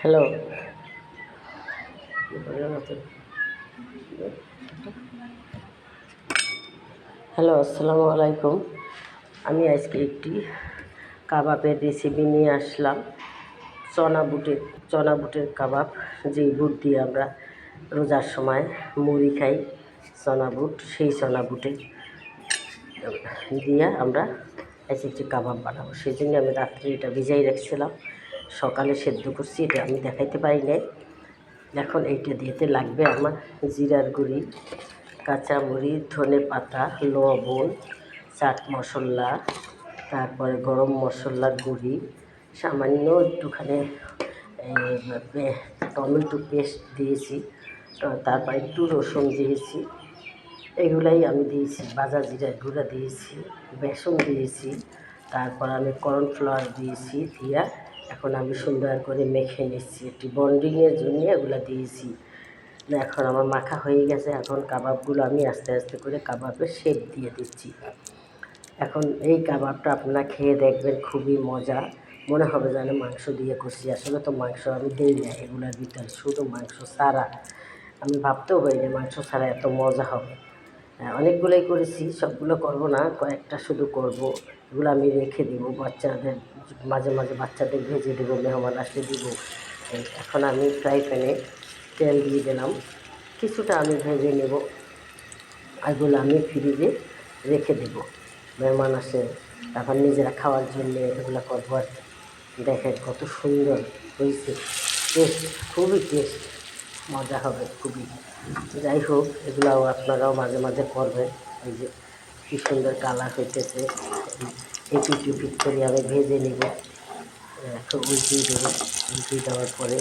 Hello. Hello, আসসালামু আলাইকুম। আমি আজকে একটি কাবাবের রেসিপি নিয়ে আসলাম। চনা বুটের চনা বুটের কাবাব, যেই বুট দিয়ে আমরা রোজার সময় মুড়ি খাই, চনা বুট, সেই চনা বুটে দিয়ে আমরা আজকে একটি কাবাব বানাবো। সেই জন্য আমি রাত্রে এটা ভিজাই রাখছিলাম। সকালে সেদ্ধ করছি, এটা আমি দেখাইতে পারি নাই। এখন এইটা দিতে লাগবে আমার জিরার গুঁড়ি, কাঁচামরিচ, ধনে পাতা, লবণ, চাট মশলা, তারপরে গরম মশলার গুঁড়ি, সামান্য একটুখানি টমেটো পেস্ট দিয়েছি তারপর একটু রসুন দিয়েছি, এগুলাই আমি দিয়েছি বাজার জিরার গুঁড়া দিয়েছি, বেসন দিয়েছি, তারপর আমি কর্নফ্লাওয়ার দিয়েছি, দিয়া এখন আমি সুন্দর করে মেখে নিচ্ছি। একটি বন্ডিংয়ের জন্য এগুলো দিয়েছি। এখন আমার মাখা হয়ে গেছে। এখন কাবাবগুলো আমি আস্তে আস্তে করে কাবাবের শেপ দিয়ে দিচ্ছি। এখন এই কাবাবটা আপনারা খেয়ে দেখবেন, খুবই মজা। মনে হবে যেন মাংস দিয়ে করছি। আসলে তো মাংস আমি দিই না, এগুলোর ভিতরে শুধু মাংস ছাড়া। আমি ভাবতেও পারি না মাংস ছাড়া এত মজা হবে। অনেকগুলোই করেছি, সবগুলো করব না, কয়েকটা শুধু করব। এগুলো আমি রেখে দিব, বাচ্চাদের, মাঝে মাঝে বাচ্চাদের ভেজে দেবো, মেহমান আসলে দিব। এখন আমি ফ্রাই প্যানে তেল দিয়ে দিলাম, কিছুটা আমি ভেজে নেব এগুলো আমি ফ্রিজে রেখে দেব, মেহমান আসে, তারপর নিজেরা খাওয়ার জন্য এগুলো করব। আর দেখেন কত সুন্দর হয়েছে, টেস্ট, খুবই টেস্ট। মজা হবে, খুবই। যাই হোক, এগুলাও আপনারাও মাঝে মাঝে করবেন। এই যে কি সুন্দর কালার হইতেছে। এই পিট পিট করে আমি ভেজে নেব। এখন উল্টিয়ে দেবো। দেওয়ার পরে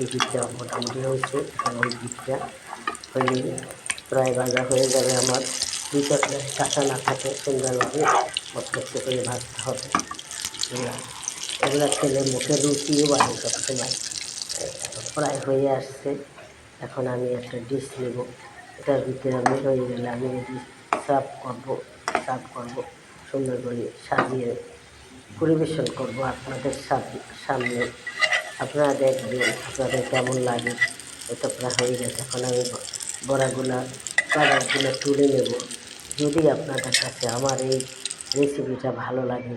এই পিঠটা মোটামুটি হয়েছে। ওই হয়ে প্রায় ভাজা হয়ে যাবে আমার। দুইটা কাঁচা না থাকে, সুন্দরভাবে মস্ত করে ভাজতে হবে। এগুলো খেলে মুখে রুচিও বাড়ে সবসময়। প্রায় হয়ে আসছে। এখন আমি একটা ডিশ নেব। এটার ভিতরে আমি হয়ে গেলে আমি এটি সার্ভ করব সার্ভ করব, সুন্দর করে সাজিয়ে পরিবেশন করব আপনাদের সামনে। আপনারা দেখবেন, আপনাদের কেমন লাগে এটা প্রায় হয়ে গেছে। এখন আমি বড়াগুলা কাবাবগুলো তুলে নেব। যদি আপনাদের কাছে আমার এই রেসিপিটা ভালো লাগে,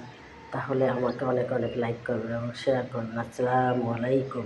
তাহলে আমাকে অনেক অনেক লাইক করবেন এবং শেয়ার করবেন। আসসালামু আলাইকুম।